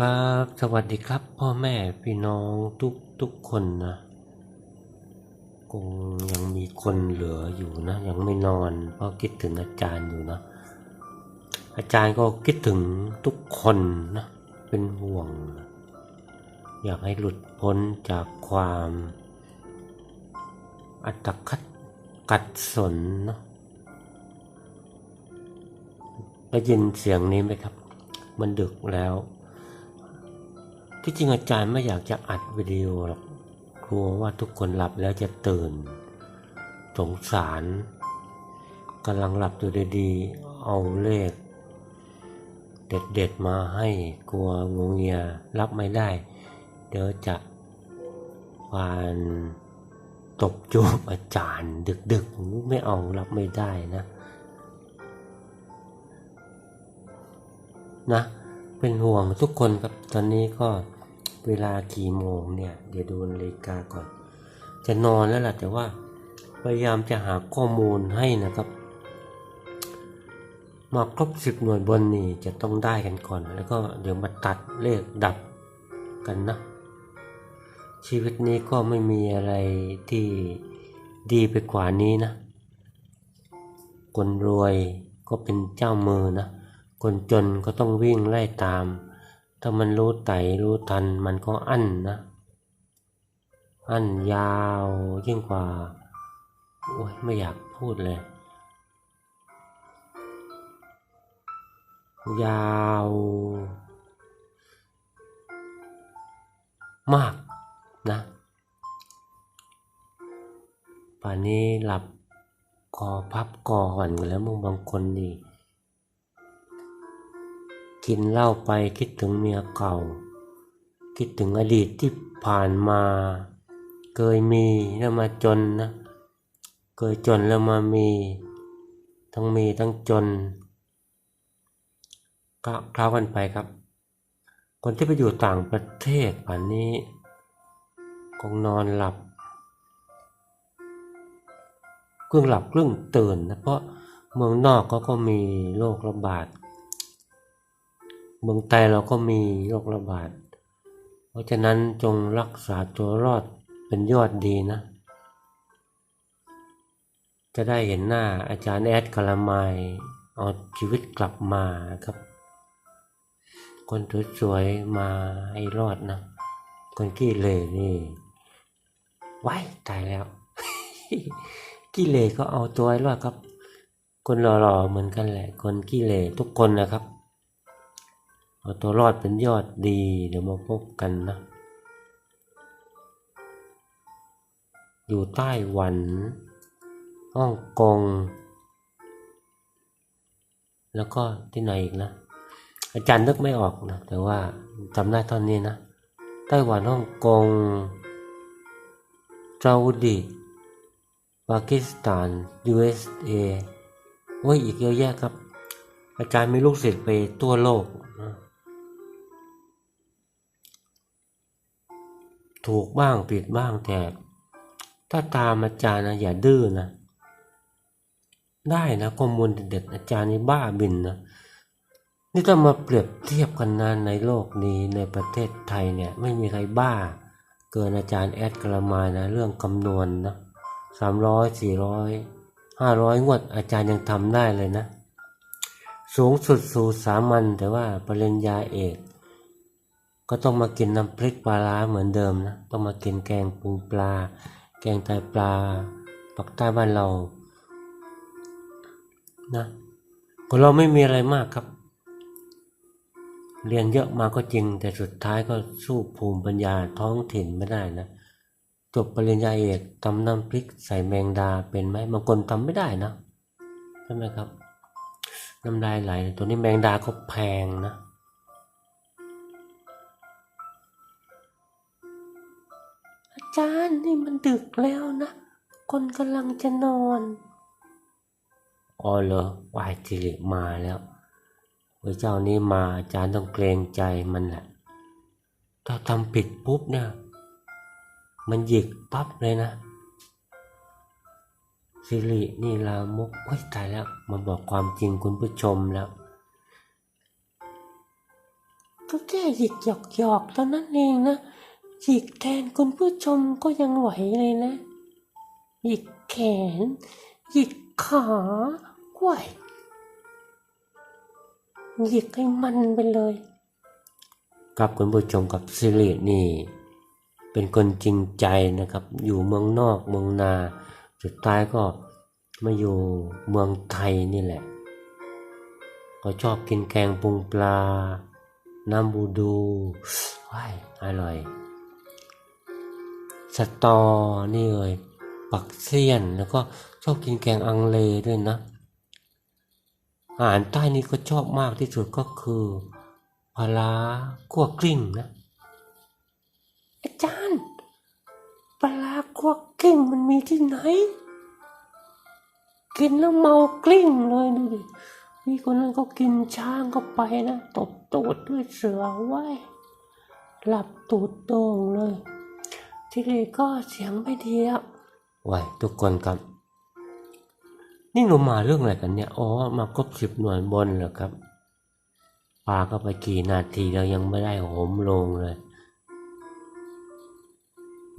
ครับสวัสดีครับ พ่อแม่พี่น้องทุกทุกคนนะคงยังมีคนเหลืออยู่นะ ยังไม่นอนเพราะคิดถึงอาจารย์อยู่นะ อาจารย์ก็คิดถึงทุกคนนะเป็นห่วง อยากให้หลุดพ้นจากความอัตคัดกัดสนนะได้ยินเสียงนี้ไหมครับ มันดึกแล้ว ที่จริงอาจารย์ไม่อยากจะอัดวิดีโอหรอกกลัวว่าทุกคนหลับแล้วจะตื่น สงสารกำลังหลับอยู่ดีๆ เอาเลข เด็ดๆมาให้กลัวงงเงียรับไม่ได้ เดี๋ยวจะวานตบจูบอาจารย์ ดึกๆ ไม่เอารับไม่ได้นะ นะ เป็นห่วงทุกคนครับตอนนี้ก็ เวลากี่โมงเนี่ย เดี๋ยวดูนาฬิกาก่อน จะนอนแล้วล่ะแต่ว่าพยายามจะหาข้อมูลให้นะครับ มาครบสิบหน่วยบนนี่จะต้องได้กันก่อน แล้วก็เดี๋ยวมาตัดเลขดับกันนะ ชีวิตนี้ก็ไม่มีอะไรที่ดีไปกว่านี้นะ คนรวยก็เป็นเจ้ามือนะ คนจนก็ต้องวิ่งไล่ตาม ถ้ามันรู้ไตรู้ทันมันก็อั้นนะ อั้นยาวยิ่งกว่า โอ้ยไม่อยากพูดเลย ยาว มากนะป่านนี้หลับคอพับก่อนกันแล้วมึงบางคนนี่ กินเหล้าไปคิดถึงเมียเก่า คิดถึงอดีตที่ผ่านมา เคยมีแล้วมาจนนะ เคยจนแล้วมามี ทั้งมีทั้งจนก็คล้ากันไปครับ คนที่ไปอยู่ต่างประเทศป่านนี้ คงนอนหลับครึ่งหลับครึ่งตื่นนะเพราะเมืองนอกเขาก็มีโรคระบาด เมืองไทยเราก็มีโรคระบาด เพราะฉะนั้นจงรักษาตัวรอดเป็นยอดดีนะ จะได้เห็นหน้าอาจารย์แอดกาลามายเอาชีวิตกลับมาครับ คนสวยๆมาให้รอดนะ คนขี้เหร่นี่ไว้ตายแล้วขี้เหร่ก็เอาตัวให้รอดครับ คนหล่อๆเหมือนกันแหละ คนขี้เหร่ทุกคนนะครับ เอาตัวรอดเป็นยอดดี เดี๋ยวมาพบกันนะ อยู่ไต้หวันฮ่องกง แล้วก็ที่ไหนอีกนะ อาจารย์นึกไม่ออกนะ แต่ว่าจำได้ตอนนี้นะ ไต้หวันฮ่องกงซาอุดีปากีสถาน USA โอ้ยอีกเยอะแยะครับ อาจารย์มีลูกศิษย์ไปทั่วโลกนะ ถูกบ้างผิดบ้างแต่ ถ้าตามอาจารย์นะอย่าดื้อนะ ได้นะข้อมูลเด็ดๆอาจารย์นี่บ้าบินนะนี่ถ้ามาเปรียบเทียบกันนะในโลกนี้ในประเทศไทยเนี่ยไม่มีใครบ้า เกินอาจารย์แอดกระมานะเรื่องคำนวณนะสามร้อยสี่ร้อยห้าร้อยงวดอาจารย์ยังทำได้เลยนะ สูงสุดสู่สามัญแต่ว่าปริญญาเอก ก็ต้องมากินน้ำพริกปลาร้าเหมือนเดิมนะ ต้องมากินแกงปูปลา แกงไตปลาปักใต้บ้านเรา นะคนเราไม่มีอะไรมากครับ เรียนเยอะมาก็จริง แต่สุดท้ายก็สู้ภูมิปัญญาท้องถิ่นไม่ได้นะ จบปริญญาเอกตำน้ำพริกใส่แมงดาเป็นไหมบางคนทำไม่ได้นะ ใช่ไหมครับ น้ำลายไหล ตัวนี้แมงดาก็แพงนะ จารย์นี่มันดึกแล้วนะ คนกำลังจะนอนอ๋อเหรอวายจิริมาแล้วพระเจ้านี้มาอาจารย์ต้องเกรงใจมันแหละ ถ้าทำผิดปุ๊บเนี่ย มันหยิกปั๊บเลยนะสิรินี่ลามกโอ้ยตายแล้วมาบอกความจริงคุณผู้ชมแล้ว ก็ก็แค่หยิกหยอกหยอกๆเท่านั้นเองนะ หยิกแทนคุณผู้ชมก็ยังไหวเลยนะ หยิกแขน หยิกขาไหวหยิกให้มันไปเลยครับคุณผู้ชมกับซิรินี่ เป็นคนจริงใจนะครับ อยู่เมืองนอกเมืองนา สุดท้ายก็มาอยู่เมืองไทยนี่แหละ ก็ชอบกินแกงปรุงปลา น้ำบูดูว้ายอร่อย สตอนี่เลยปักเสี้ยนแล้วก็ชอบกินแกงอังเลด้วยนะ อาหารใต้นี่ก็ชอบมากที่สุดก็คือปลาร้าคั่วกลิ้งนะอาจารย์ปลาร้าคั่วกลิ้งมันมีที่ไหน กินแล้วเมากลิ้งเลยดูดิมีคนนั้นก็กินช้างก็ไปนะตบตูดด้วยเสือไว้ หลับตูดโด่งเลย ทีนี้ก็เสียงไม่ดีแล้วไว้ทุกคนครับ นี่เรามาเรื่องอะไรกันเนี่ย อ๋อ มาครบสิบหน่วยบนเหรอครับ ปาก็ไปกี่นาทีแล้วยังไม่ได้โหมลงเลย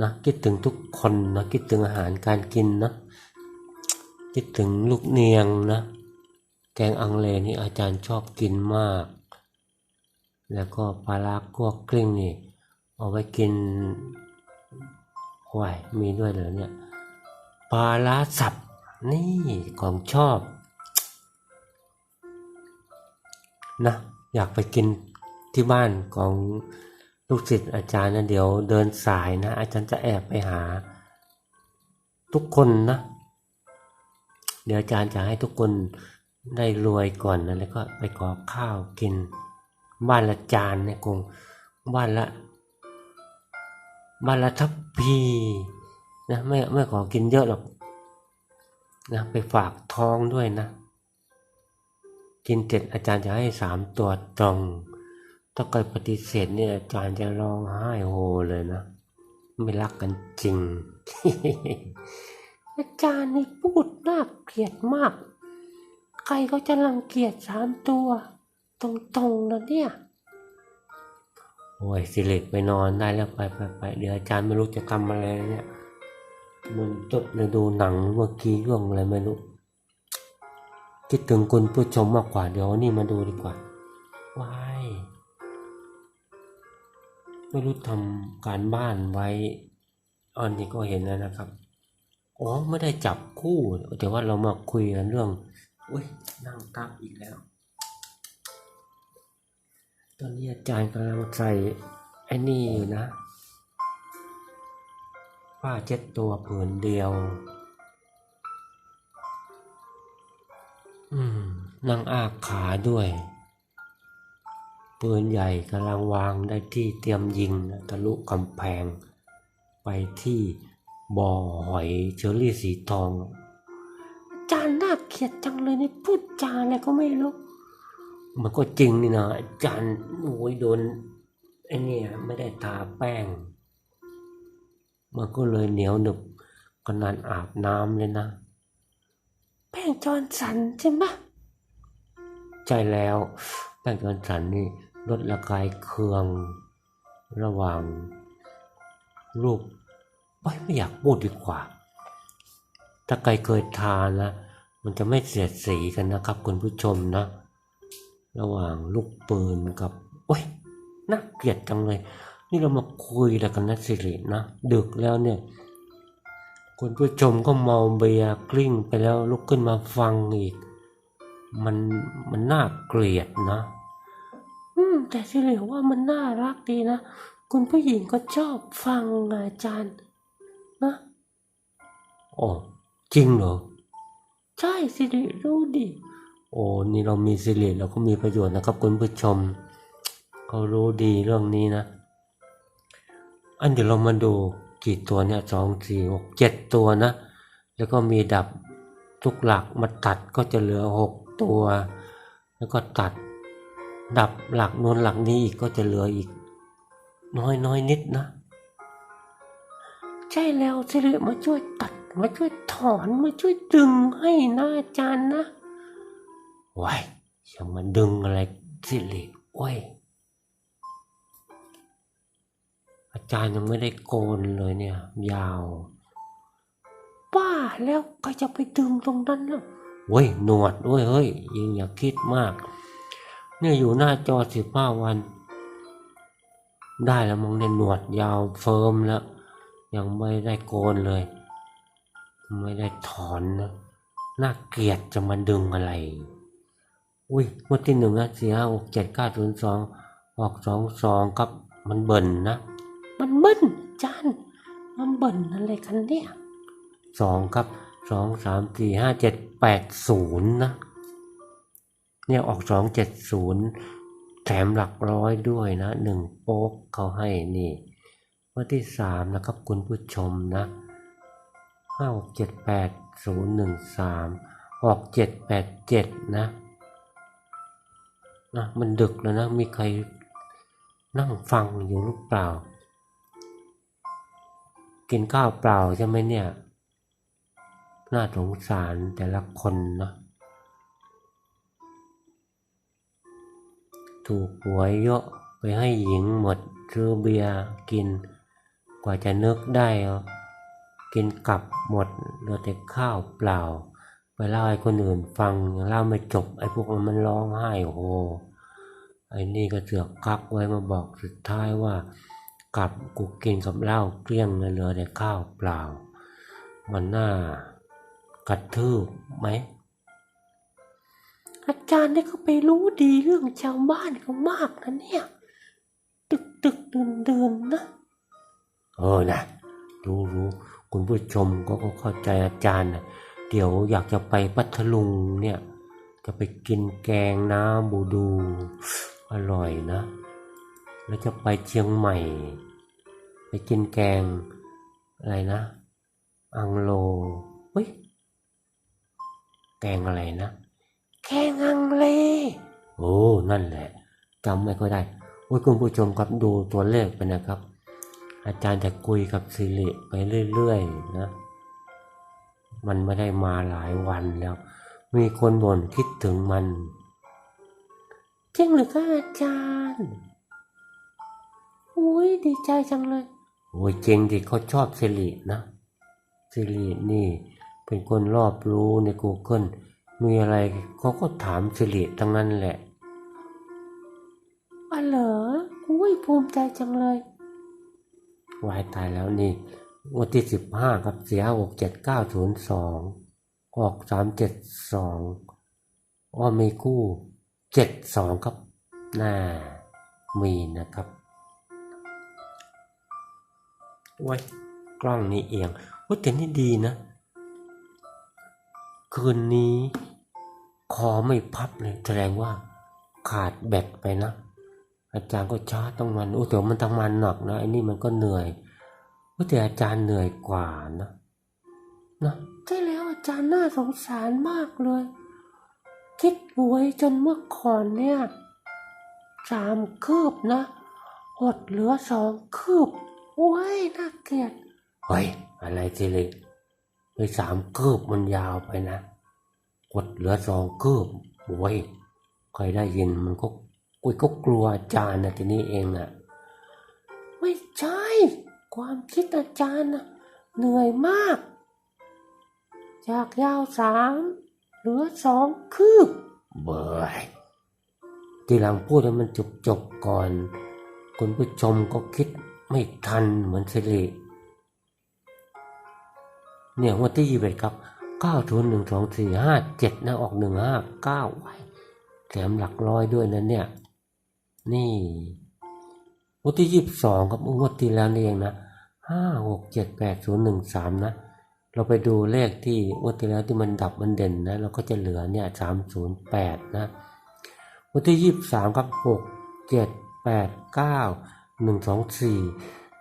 นะคิดถึงทุกคนนะคิดถึงอาหารการกินนะคิดถึงลูกเนียงนะ แกงอังเลนี่อาจารย์ชอบกินมาก แล้วก็ปลาลากัวกลิ้งนี่ เอาไว้กิน หวายมีด้วยเหรอเนี่ยปลาลาสับนี่ของชอบนะอยากไปกินที่บ้านของลูกศิษย์อาจารย์นะเดี๋ยวเดินสายนะ อาจารย์จะแอบไปหา ทุกคนนะ เดี๋ยวอาจารย์จะให้ทุกคนได้รวยก่อนนะแล้วก็ไปขอข้าวกิน บ้านละจานเนี่ยคงบ้านละ บาลทัพพีนะไม่ไม่ขอกินเยอะหรอกนะไปฝากท้องด้วยนะ กินเสร็จอาจารย์จะให้สามตัวตรง ถ้าเกิดปฏิเสธเนี่ยอาจารย์จะร้องไห้โฮเลยนะ ไม่รักกันจริง อาจารย์นี่พูดน่าเกลียดมาก ใครเขาจะรังเกียจสามตัว ตรงๆนะเนี่ย โอ้ยสิริไปนอนได้แล้วไปไปไปเดี๋ยวอาจารย์ไม่รู้จะทำอะไรเนี่ยมันจดเลยดูหนังเมื่อกี้เรื่องอะไรไม่รู้คิดถึงคุณผู้ชมมากกว่าเดี๋ยวนี่มาดูดีกว่าว้ายไม่รู้ทำการบ้านไว้ อันนี้ก็เห็นแล้วนะครับอ๋อไม่ได้จับคู่แต่ว่าเรามาคุยกันเรื่องอุ้ยนั่งทับอีกแล้ว ตอนนี้อาจารย์กำลังใส่ไอ้นี่อยู่นะผ้าเช็ดตัวผืนเดียว อืมนั่งอาขาด้วยปืนใหญ่กำลังวางได้ที่เตรียมยิงทะลุกำแพง ไปที่บ่อหอยเชอรี่สีทอง อาจารย์น่าเกลียดจังเลยนี่พูดจาอะไรก็ไม่รู้ มันก็จริงนี่นะอาจารย์โอ้ยโดนไอ้เนี่ยไม่ได้ทาแป้ง มันก็เลยเหนียวหนึบขนาดอาบน้ำเลยนะ แป้งจอนสันใช่ไหมใช่แล้ว แป้งจอนสันนี่ลดระกายเคืองระหว่างรูปไม่ไม่อยากพูดดีกว่า ถ้าใครเคยทานนะมันจะไม่เสียดสีกันนะครับคุณผู้ชมนะ ระหว่างลูกปืนกับโอ้ยน่าเกลียดจังเลย นี่เรามาคุยแล้วกันนะสิรินะ ดึกแล้วเนี่ยคุณผู้ชมก็เมาเบียร์กลิ้งไปแล้วลุกขึ้นมาฟังอีก มันมันน่าเกลียดนะ อืม แต่สิริว่ามันน่ารักดีนะคุณผู้หญิงก็ชอบฟังอาจารย์นะอ๋อจริงเหรอ ใช่สิริรู้ดิ โอ้นี่เรามีสิริเราก็มีประโยชน์นะครับคุณผู้ชมเขารู้ดีเรื่องนี้นะ อันเดี๋ยวเรามาดูกี่ตัวเนี่ยสองสี่หกเจ็ดตัวนะ แล้วก็มีดับทุกหลักมาตัดก็จะเหลือหกตัว แล้วก็ตัดดับหลักน้นหลักนี้อีกก็จะเหลืออีก น้อยน้อยนิดนะ ใช่แล้วสิริมาช่วยตัดมาช่วยถอนมาช่วยดึงให้นะอาจารย์นะ ว้ายอย่ามาดึงอะไรสิริโอ้ยจารย์ยังไม่ได้โกนเลยเนี่ย ยาวป้าแล้วใครจะไปดึงตรงนั้นล่ะเว้ยหนวดด้วยเฮ้ยยิงอย่าคิดมาก เนี่ยอยู่หน้าจอสิบห้าวัน ได้แล้วมองเนี่ยหนวดยาวเฟิร์มแล้ว ยังไม่ได้โกนเลย ไม่ได้ถอนนะน่าเกลียดจะมาดึงอะไร อุ้ยงวดที่หนึ่งนะสี่ห้าหกเจ็ดเก้าศูนย์สองออกสองสองครับ มันเบิ่นนะ มันเบิ่นจานมันเบิ่นอะไรกันเนี่ยสองครับสองสามสี่ห้าเจ็ดแปดศูนย์นะ เนี่ยออกสองเจ็ดศูนย์แถมหลักร้อยด้วยนะหนึ่งโป๊กเขาให้นี่วันที่สามนะครับคุณผู้ชมนะห้าหกเจ็ดแปดศูนย์หนึ่งสามออกเจ็ดแปดเจ็ดนะ นะมันดึกแล้วนะมีใครนั่งฟังอยู่หรือเปล่า กินข้าวเปล่าใช่ไหมเนี่ย น่าสงสารแต่ละคนนะถูกหวยเยอะไปให้หญิงหมดซื้อเบียร์กิน กว่าจะนึกได้กินกลับหมดเหลือแต่ข้าวเปล่า ไปเล่าให้คนอื่นฟังเล่าไม่จบไอ้พวกนั้นมันร้องไห้โหไอ้นี่ก็เสือกกักไว้มาบอกสุดท้ายว่า กลับกูกินกับเหล้าเกลี้ยงเลยเหลือแต่ข้าวเปล่า มันน่ากระทืบไหมอาจารย์นี่ก็ไปรู้ดีเรื่องชาวบ้านเขามากนะเนี่ย ตึกตึกเดินเดินนะเออนะรู้รู้คุณผู้ชมก็ก็เข้าใจอาจารย์นะ เดี๋ยวอยากจะไปพัทลุงเนี่ย จะไปกินแกงน้ำบูดู อร่อยนะ แล้วจะไปเชียงใหม่ ไปกินแกงอะไรนะ อังโลเฮ้ยแกงอะไรนะแกงอังเล โอ้นั่นแหละจำไม่ค่อยได้โอ้ยคุณผู้ชมครับดูตัวเลขไปนะครับ อาจารย์จะคุยกับสิริไปเรื่อยๆนะ มันไม่ได้มาหลายวันแล้ว มีคนบ่นคิดถึงมันจริงหรือคะอาจารย์อุ้ยดีใจจังเลยโอ้ยจริงดิเขาชอบสิรินะสิรินี่เป็นคนรอบรู้ใน Google มีอะไรเขาก็ถามสิริทั้งนั้นแหละอ๋อเหรออุ้ยภูมิใจจังเลยวายตายแล้วนี่ วันที่สิบห้าครับเสียหกเจ็ดเก้าศูนย์สองออกสามเจ็ดสองอ้อมีคู่เจ็ดสองครับน่ามีนะครับว้ายกล้องนี้เอียงว่าแต่นี่ดีนะ คืนนี้คอไม่พับเลยแสดงว่าขาดแบตไปนะ อาจารย์ก็ชาร์จต้องมันโอ้แต่ว่ามันทำงานหนักนะไอ้นี่มันก็เหนื่อย ว่าแต่อาจารย์เหนื่อยกว่านะนะใช่แล้วอาจารย์น่าสงสารมากเลย คิดป่วยจนเมื่อก่อนเนี่ยสามคืบนะหดเหลือสองคืบโอ้ยน่าเกลียดเฮ้ยอะไรสิเล็กไปสามคืบมันยาวไปนะกดเหลือสองคืบโอ้ยใครได้ยินมันก็อุ้ยก็กลัวอาจารย์นะทีนี้เองนะไม่ใช่ ความคิดอาจารย์เหนื่อยมาก จากยาวสามเหลือสองคืบ เบื่อทีหลังพูดให้มันจบจบก่อนคุณผู้ชมก็คิดไม่ทันเหมือนสิริเนี่ยวันที่ยี่สิบเอ็ดครับเก้าศูนหนึ่งสองสี่ห้าเจ็ดนะออกหนึ่งห้าเก้าไว้แถมหลักร้อยด้วยนะเนี่ย นี่วันที่ยี่สิบสองครับงวดที่แล้วนี่เองนะ ห้าหกเจ็ดแปดศูนย์หนึ่งสามนะ เราไปดูเลขที่งวดที่แล้วที่มันดับมันเด่นนะ เราก็จะเหลือเนี่ยสามศูนย์แปดนะวันที่ยี่สิบสามครับหกเจ็ดแปดเก้าหนึ่งสองสี่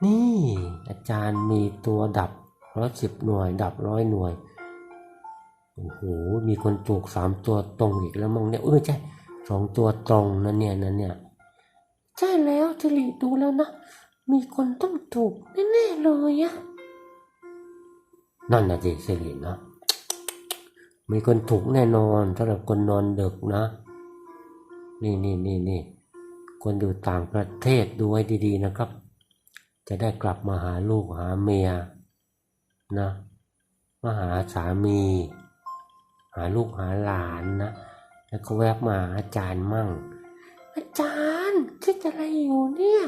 นี่อาจารย์มีตัวดับร้อยสิบหน่วย ดับร้อยหน่วยโอ้โหมีคนถูกสามตัวตรงอีกแล้วมั้งเนี่ยเออใช่สองตัวตรงนั่นเนี่ยนั่นเนี่ยใช่แล้วสิริดูแล้วนะ มีคนต้องถูกแน่ๆเลยอะนั่นนะสิสิรินะ มีคนถูกแน่นอนสำหรับคนนอนดึกนะ นี่นี่นี่นี่คนอยู่ต่างประเทศดูไว้ดีๆนะครับ จะได้กลับมาหาลูกหาเมียนะมาหาสามี หาลูกหาหลานนะ แล้วก็แวบมาหาอาจารย์มั่ง อาจารย์คิดอะไรอยู่เนี่ย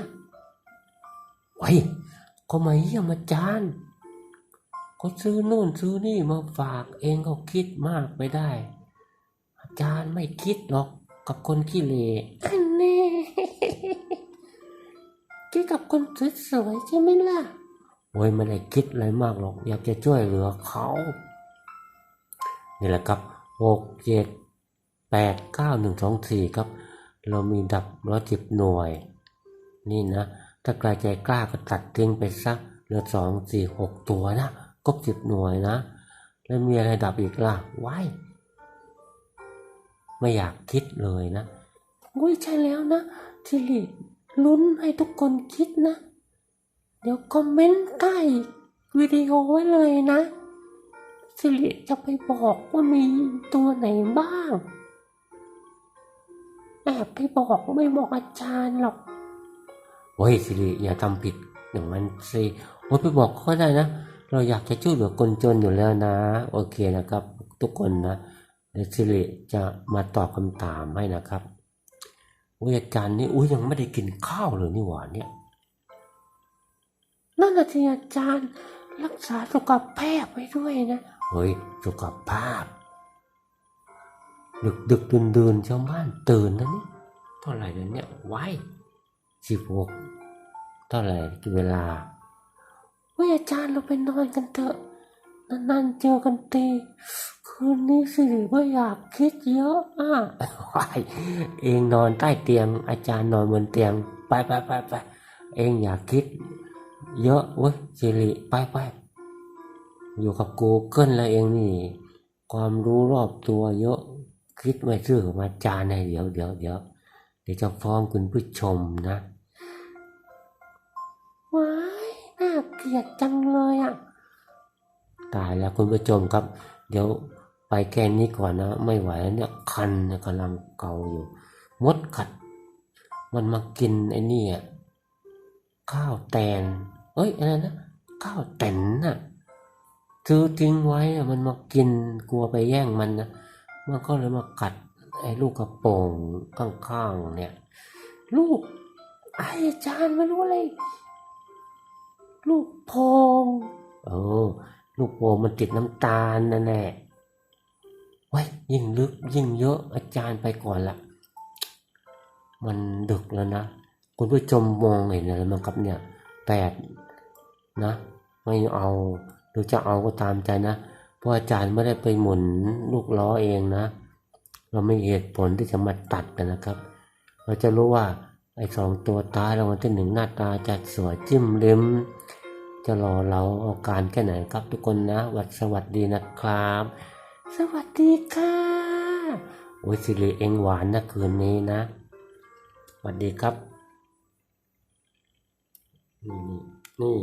ไว้ยก็มาเยี่ยมอาจารย์ก็ซื้อนู่นซื้อนี่มาฝากเองก็คิดมากไปได้ อาจารย์ไม่คิดหรอกกับคนขี้เหร่อันนี้คิดกับคนสวยๆใช่ไหมล่ะโอ้ยไม่ได้คิดอะไรมากหรอก อยากจะช่วยเหลือเขานี่แหละครับหกเจ็ดแปดเก้าหนึ่งสองสี่ครับ เรามีดับร้อยสิบหน่วย นี่นะ ถ้าใครใจกล้าก็ตัดทิ้งไปสักเหลือสองสี่หกตัวนะครบสิบหน่วยนะ แล้วมีอะไรดับอีกล่ะว้ายไม่อยากคิดเลยนะอุ้ยใช่แล้วนะทิลิลุ้นให้ทุกคนคิดนะ เดี๋ยวคอมเมนต์ใต้วิดีโอไว้เลยนะสิริจะไปบอกว่ามีตัวไหนบ้าง แอบไปบอกไม่บอกอาจารย์หรอก เฮ้ยสิริอย่าทำผิดอย่างนั้นสิโอ้ยไปบอกเขาได้นะ เราอยากจะช่วยเหลือคนจนอยู่แล้วนะ โอเคนะครับ ทุกคนนะเดี๋ยวสิริจะมาตอบคำถามให้นะครับอุ้ยอาจารย์นี่อุ้ยยังไม่ได้กินข้าวเลยนี่หว่าเนี่ยนั่นนะที่อาจารย์รักษาสุขภาพไว้ด้วยนะเฮ้ยสุขภาพ ดึกดึกดื่นดื่นชาวบ้านตื่นนะนี่เท่าไหร่แล้วเนี่ยไว้ สิบหกเท่าไหร่กี่เวลาเฮ้ยอาจารย์เราไปนอนกันเถอะนานๆเจอกันตีคืนนี้สิริไม่อยากคิดเยอะอะว้ายเองนอนใต้เตียง อาจารย์นอนบนเตียง ไปไปไปไปเองอยากคิด เยอะเว้ยสิริไปไปอยู่กับกูเกิลแล้วเองนี่ ความรู้รอบตัวเยอะ คิดไม่ซื่อมาจานให้เดี๋ยวเดี๋ยวเดี๋ยวเดี๋ยวจะฟ้องคุณผู้ชมนะ ว้ายน่าเกลียดจังเลยอะ ตายแล้วคุณผู้ชมครับ เดี๋ยวไปแค่นี้ก่อนนะ ไม่ไหวแล้วเนี่ยคันกำลังเกาอยู่ มดกัด มันมากินไอ้นี่อะข้าวแตน เอ้ยอะไรนะข้าวแตนน่ะซื้อทิ้งไว้มันมากินกลัวไปแย่งมันนะมันก็เลยมากัดไอ้ลูกกระโปรงข้างๆเนี่ย ลูกไอ้อาจารย์ไม่รู้อะไร ลูกโพงเออ ลูกโป่งมันติดน้ำตาลนั่นแหละว้ยยิ่งลึกยิ่งเยอะอาจารย์ไปก่อนละ มันดึกแล้วนะ คุณผู้ชมมองเห็นอะไรมั้งครับเนี่ยแปดนะ ไม่เอาหรือจะเอาก็ตามใจนะ เพราะอาจารย์ไม่ได้ไปหมุนลูกล้อเองนะ เราไม่เหตุผลที่จะมาตัดกันนะครับ เราจะรู้ว่า ไอ้สองตัวท้ายรางวัลที่หนึ่งหน้าตาจะสวยจิ้มลิมจะรอเราเอาการแค่ไหนครับทุกคนนะวัดสวัสดีนะครับ สวัสดีค่ะโอ้ยสิริเองหวานนะคืนนี้นะสวัสดีครับ นี่นี่